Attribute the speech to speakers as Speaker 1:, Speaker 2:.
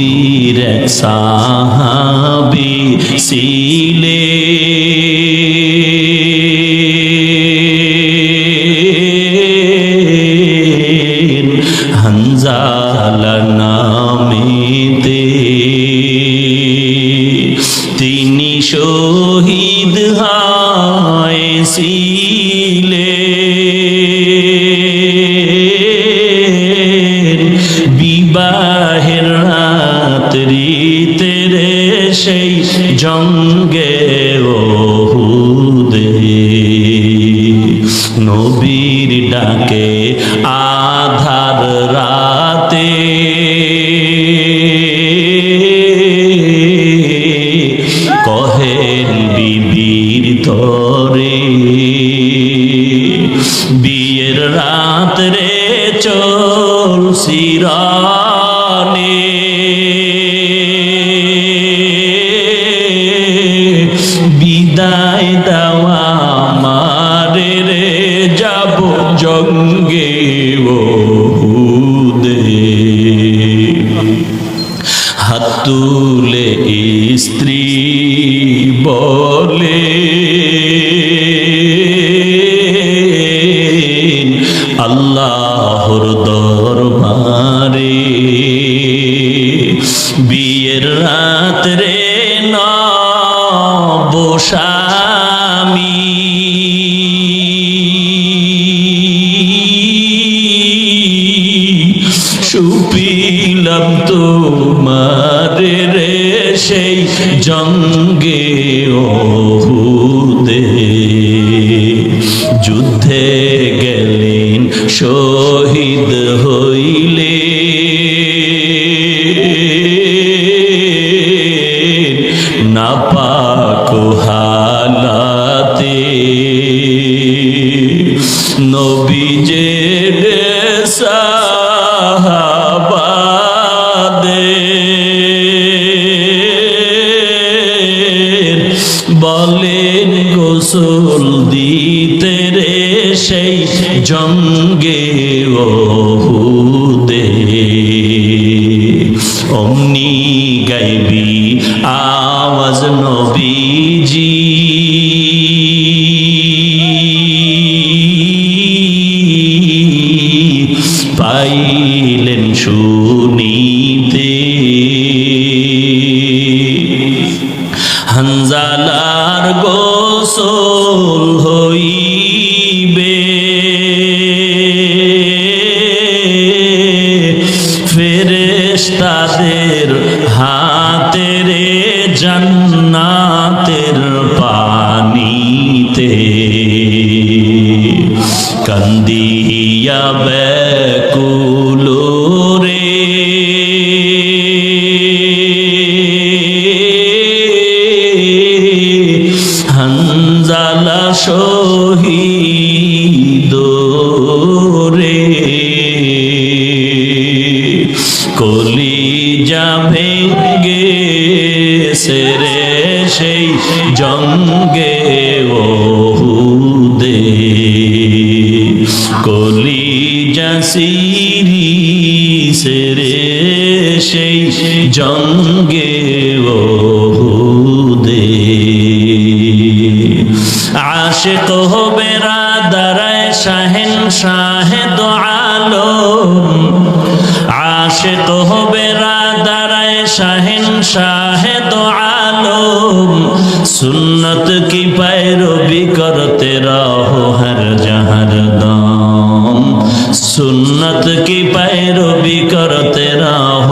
Speaker 1: নবীর সাহাবি ছিলে। হানজালা নামেতে তিনি শহীদ হয়েছিলেন সেই জঙ্গে ওহুদে। নবীর ডাকে আধার রাতে। কহেন বিবির ধরে, বিয়ের রাত রে চল সিরানে। বিদায় দেওয়া মারে রে, যাব জঙ্গে ওহুদে হাত তুলে স্ত্রী বলে, আল্লাহর দরবারে বিয়ের রাত রে নবসামী সুপিলাম তোমারে রে সেই জঙ্গে ওহুদে যুদ্ধে গেলেন শহীদ হইলে। না নবীজের সাহাবাদের বলেন গোসল দিতে রে সেই জঙ্গে ওহুদে। অমনি গাইবি আওয়াজ নবীজি। পাইলেন শুনিতে হানজালার গোসল হইবে। ফেরেশতাদের হাতে রে জান্নাতের পানিতে। কান্দিয়া ব্যাকুল রে হানজালা শহীদ রে কলি যা ভেঙ্গে সেরে সেই জঙ্গে। কলি জাসিরি সেরে সেই জঙ্গে ও দে আশে তো হবে রাদারায় শাহেন শাহে তো আলো আশে তো হবে রাদারায় শাহেন শাহে শাহেদ আলো সুন্নত কি পায় রবি করতে রাহো হর জাহার দম। সুন্নত কি পায়রবি করতে রাহ